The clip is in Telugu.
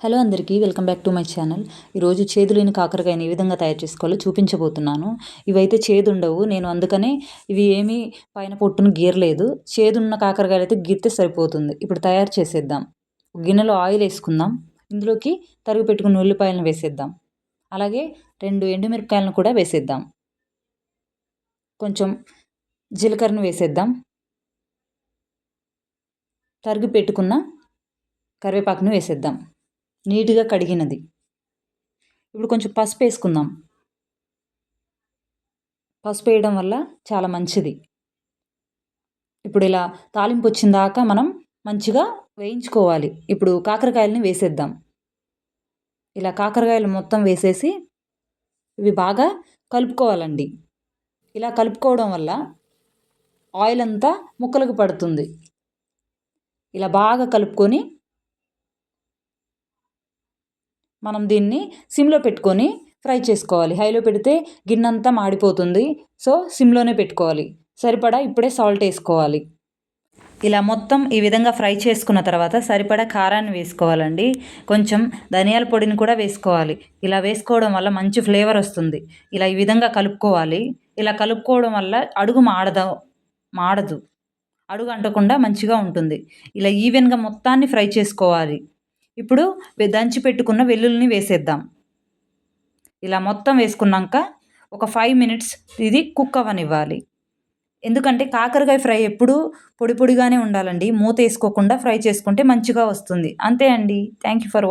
హలో అందరికీ welcome back to my channel. ఈరోజు చేదు లేని కాకరకాయని ఏ విధంగా తయారు చేసుకోవాలో చూపించబోతున్నాను. ఇవైతే చేదు ఉండవు నేను అందుకనే ఇవి ఏమీ పైన పొట్టును గీరలేదు. చేదున్న కాకరకాయలు అయితే గీరితే సరిపోతుంది. ఇప్పుడు తయారు చేసేద్దాం. గిన్నెలో ఆయిల్ వేసుకుందాం. ఇందులోకి తరుగు పెట్టుకున్న ఉల్లిపాయలను వేసేద్దాం. అలాగే రెండు ఎండుమిరపకాయలను కూడా వేసేద్దాం. కొంచెం జీలకర్రను వేసేద్దాం. తరిగి పెట్టుకున్న కరివేపాకును వేసేద్దాం. నీట్గా కడిగినది. ఇప్పుడు కొంచెం పసుపు వేసుకుందాం. పసుపు వేయడం వల్ల చాలా మంచిది. ఇప్పుడు ఇలా తాలింపు వచ్చిన దాకా మనం మంచిగా వేయించుకోవాలి. ఇప్పుడు కాకరకాయలని వేసేద్దాం. ఇలా కాకరకాయలు మొత్తం వేసేసి ఇవి బాగా కలుపుకోవాలండి. ఇలా కలుపుకోవడం వల్ల ఆయిల్ అంతా ముక్కలకు పడుతుంది. ఇలా బాగా కలుపుకొని మనం దీన్ని సిమ్లో పెట్టుకొని ఫ్రై చేసుకోవాలి. హైలో పెడితే గిన్నెంతా మాడిపోతుంది. సో సిమ్లోనే పెట్టుకోవాలి. సరిపడా ఇప్పుడే సాల్ట్ వేసుకోవాలి. ఇలా మొత్తం ఈ విధంగా ఫ్రై చేసుకున్న తర్వాత సరిపడా కారాన్ని వేసుకోవాలండి. కొంచెం ధనియాల పొడిని కూడా వేసుకోవాలి. ఇలా వేసుకోవడం వల్ల మంచి ఫ్లేవర్ వస్తుంది. ఇలా ఈ విధంగా కలుపుకోవాలి. ఇలా కలుపుకోవడం వల్ల అడుగు మాడదు మాడదు. అడుగు అంటకుండా మంచిగా ఉంటుంది. ఇలా ఈవెన్గా మొత్తాన్ని ఫ్రై చేసుకోవాలి. ఇప్పుడు దంచి పెట్టుకున్న వెల్లుల్లిని వేసేద్దాం. ఇలా మొత్తం వేసుకున్నాక ఒక ఫైవ్ మినిట్స్ ఇది కుక్ అవ్వనివ్వాలి. ఎందుకంటే కాకరకాయ ఫ్రై ఎప్పుడు పొడి పొడిగానే ఉండాలండి. మూత వేసుకోకుండా ఫ్రై చేసుకుంటే మంచిగా వస్తుంది. అంతే అండి. Thank you for